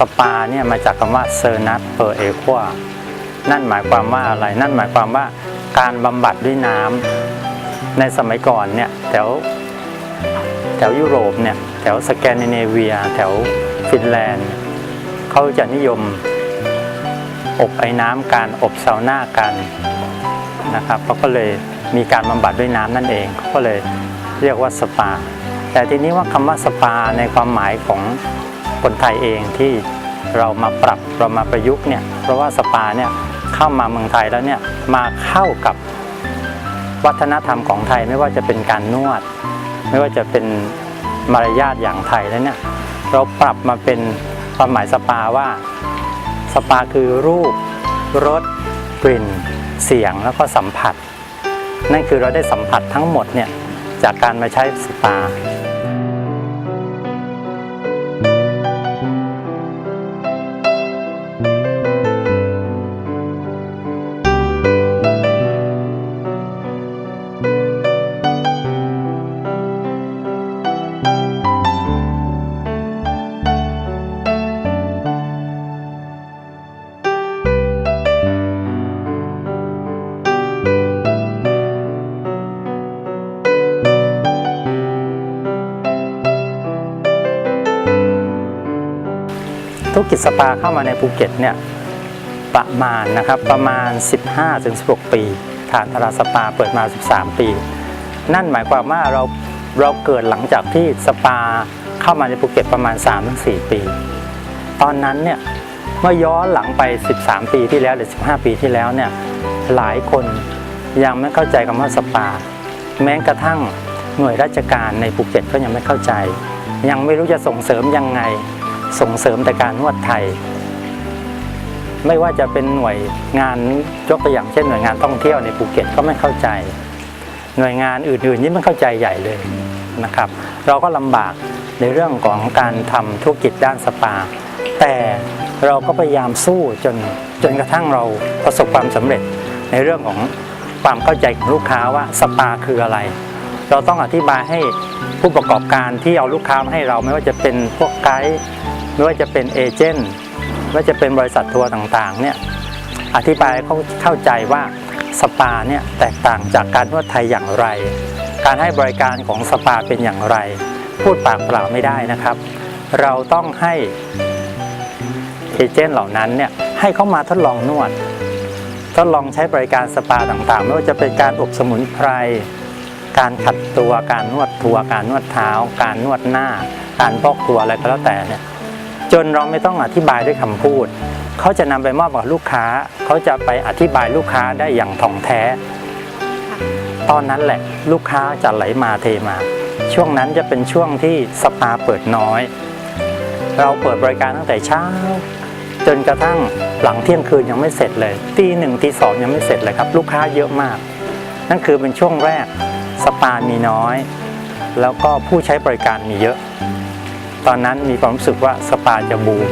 สปาเนี่ยมาจากคำว่าเซอร์นัสเปอร์เอควานั่นหมายความว่าอะไร นั่นหมายความว่าการบำบัดด้วยน้ำในสมัยก่อนเนี่ยแถวแถวยุโรปเนี่ยแถวสแกนดิเนเวีย แถวฟินแลนด์เขาจะนิยมอบไอ้น้ำการอบซาวน่ากันนะครับเขาก็เลยมีการบำบัดด้วยน้ำนั่นเองเขาก็เลยเรียกว่าสปา แต่ทีนี้ว่าคำว่าสปาในความหมายของ คนไทยเองที่เรามาปรับเรามาประยุกต์เนี่ยเพราะว่าสปาเนี่ยเข้ามาเมืองไทยแล้วเนี่ยมาเข้ากับวัฒนธรรมของไทยไม่ว่าจะเป็นการนวด ไม่ว่าจะเป็นมารยาทอย่างไทยแล้วเนี่ยเราปรับมาเป็นความหมายสปาว่าสปาคือรูปรสกลิ่น เสียงแล้วก็สัมผัส นั่นคือเราได้สัมผัสทั้งหมดเนี่ยจากการมาใช้สปา กิจสปาเข้ามาในภูเก็ตเนี่ยประมาณนะครับประมาณ 15-16 ปีฐานทาราสปาเปิดมา 13 ปี นั่นหมายความว่าเราเราเกิดหลังจากที่สปาเข้ามาในภูเก็ตประมาณ 3-4 ปี ตอนนั้นเนี่ยเมื่อย้อนหลังไป 13 ปีที่แล้วหรือ 15 ปีที่แล้วเนี่ยหลายคนยังไม่เข้าใจคำว่าสปา แม้กระทั่งหน่วยราชการในภูเก็ตก็ยังไม่เข้าใจ ยังไม่รู้จะส่งเสริมยังไง ส่งเสริมแต่การนวดไทย ไม่ว่าจะเป็นหน่วยงานยกตัวอย่างเช่นหน่วยงานท่องเที่ยวในภูเก็ตก็ไม่เข้าใจ หน่วยงานอื่นๆยิ่งไม่เข้าใจใหญ่เลยนะครับ เราก็ลำบากในเรื่องของการทำธุรกิจด้านสปา แต่เราก็พยายามสู้จนจนกระทั่งเราประสบความสำเร็จในเรื่องของความเข้าใจของลูกค้าว่าสปาคืออะไร เราต้องอธิบายให้ผู้ประกอบการที่เอาลูกค้ามาให้เราไม่ว่าจะเป็นพวกไกด์ ไม่ว่าจะเป็นเอเจนต์ไม่ว่าจะเป็นบริษัททัวร์ต่างๆเนี่ยอธิบายให้เขาเข้าใจว่าสปาเนี่ยแตกต่างจากการนวดไทยอย่างไร การให้บริการของสปาเป็นอย่างไร พูดปากเปล่าไม่ได้นะครับ เราต้องให้เอเจนต์เหล่านั้นเนี่ยให้เขามาทดลองนวด ทดลองใช้บริการสปาต่างๆ ไม่ว่าจะเป็นการอบสมุนไพร การขัดตัว การนวดตัว การนวดเท้า การนวดหน้า การพอกตัวอะไรก็แล้วแต่เนี่ย จนเราไม่ต้องอธิบายด้วยคำพูด เขาจะนำไปมอบกับลูกค้า เขาจะไปอธิบายลูกค้าได้อย่างถ่องแท้ ตอนนั้นแหละลูกค้าจะไหลมาเทมา ช่วงนั้นจะเป็นช่วงที่สปาเปิดน้อย เราเปิดบริการตั้งแต่เช้า จนกระทั่งหลังเที่ยงคืนยังไม่เสร็จเลยตีหนึ่งตีสองยังไม่เสร็จเลยครับ ลูกค้าเยอะมาก นั่นคือเป็นช่วงแรกสปามีน้อย แล้วก็ผู้ใช้บริการมีเยอะ ตอนนั้นมีความรู้สึกว่าสปาจะบูม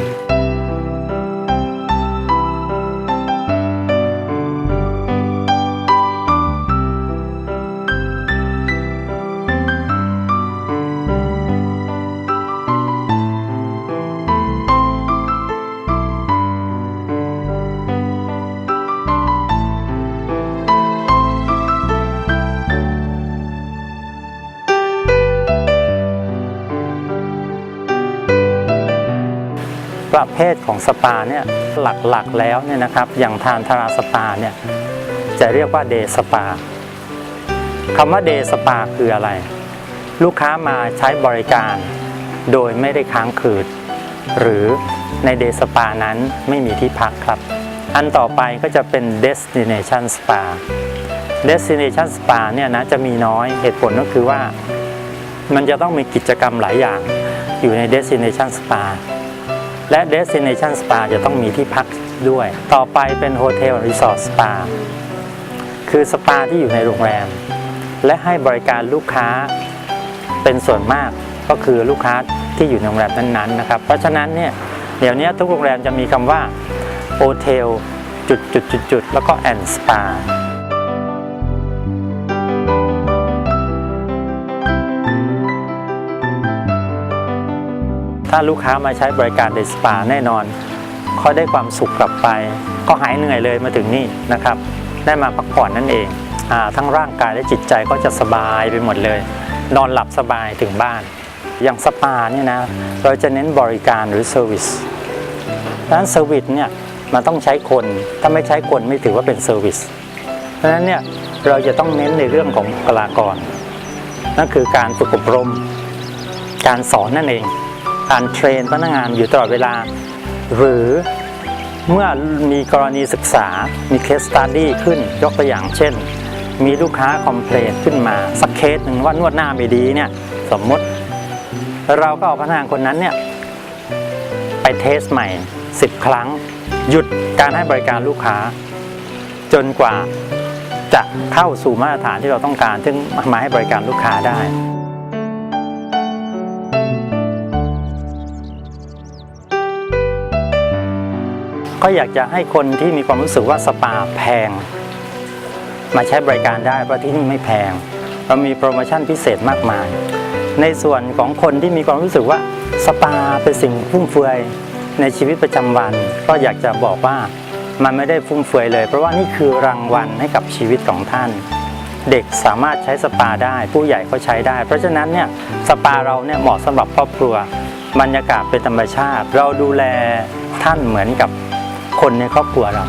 ประเภทของสปาเนี่ยหลักๆแล้วเนี่ยนะครับอย่างทานทาราสปาเนี่ยจะเรียกว่าเดสปาคำว่าเดสปาคืออะไร ลูกค้ามาใช้บริการ โดยไม่ได้ค้างคืนหรือในเดสปานั้นไม่มีที่พักครับ อันต่อไปก็จะเป็น destination spa destination spa เนี่ยนะจะมีน้อยเหตุผลก็คือว่า มันจะต้องมีกิจกรรมหลายอย่างอยู่ใน destination spa และ Destination Spa จะต้องมีที่พักด้วย ต่อไปเป็น Hotel Resort Spa คือสปาที่อยู่ในโรงแรม และให้บริการลูกค้าเป็นส่วนมากก็คือลูกค้าที่อยู่ในโรงแรมนั้นๆนะครับ เพราะฉะนั้นเนี่ยเดี๋ยวนี้ทุกโรงแรมจะมีคำว่า Hotel จุดจุดจุดจุดแล้วก็ and Spa ถ้าาลูกค้ามาใช้บริการเดสปาแน่นอนเขาได้ความสุขกลับไป ก็หายเหนื่อยเลยมาถึงนี่นะครับ ได้มาพักผ่อนนั่นเองอทั้งร่างกายและจิตใจก็จะสบายไปหมดเลย นอนหลับสบายถึงบ้าน อย่างสปาเนี่ยนะเราจะเน้นบริการหรือเซอร์วิสดังนั้นเซอร์วิสเนี่ยมันต้องใช้คน ถ้าไม่ใช้คนไม่ถือว่าเป็นเซอร์วิสเพราะนั้นเนี่ยเราจะต้องเน้นในเรื่องของบุคลากร นั่นคือการฝึกอบรม การสอนนั่นเอง การเทรนพนักงานอยู่ตลอดเวลา หรือเมื่อมีกรณีศึกษา มีเคสตัดดี้ขึ้น ยกตัวอย่างเช่น มีลูกค้าคอมเพลนขึ้นมา สักเคสหนึ่งว่านวดหน้าไม่ดีเนี่ยสมมติ เราก็เอาพนักงานคนนั้นเนี่ยไปเทสใหม่ 10 ครั้ง หยุดการให้บริการลูกค้า จนกว่าจะเข้าสู่มาตรฐานที่เราต้องการ ซึ่งมาให้บริการลูกค้าได้ ก็อยากจะให้คนที่มีความรู้สึกว่าสปาแพง มาใช้บริการได้เพราะที่นี่ไม่แพง เรามีโปรโมชั่นพิเศษมากมาย ในส่วนของคนที่มีความรู้สึกว่าสปาเป็นสิ่งฟุ่มเฟือยในชีวิตประจำวัน ก็อยากจะบอกว่ามันไม่ได้ฟุ่มเฟือยเลย เพราะว่านี่คือรางวัลให้กับชีวิตของท่าน เด็กสามารถใช้สปาได้ ผู้ใหญ่ก็ใช้ได้ เพราะฉะนั้นเนี่ยสปาเราเนี่ยเหมาะสำหรับครอบครัวบรรยากาศเป็นธรรมชาติ เราดูแลท่านเหมือนกับ คนในครอบครัวเรา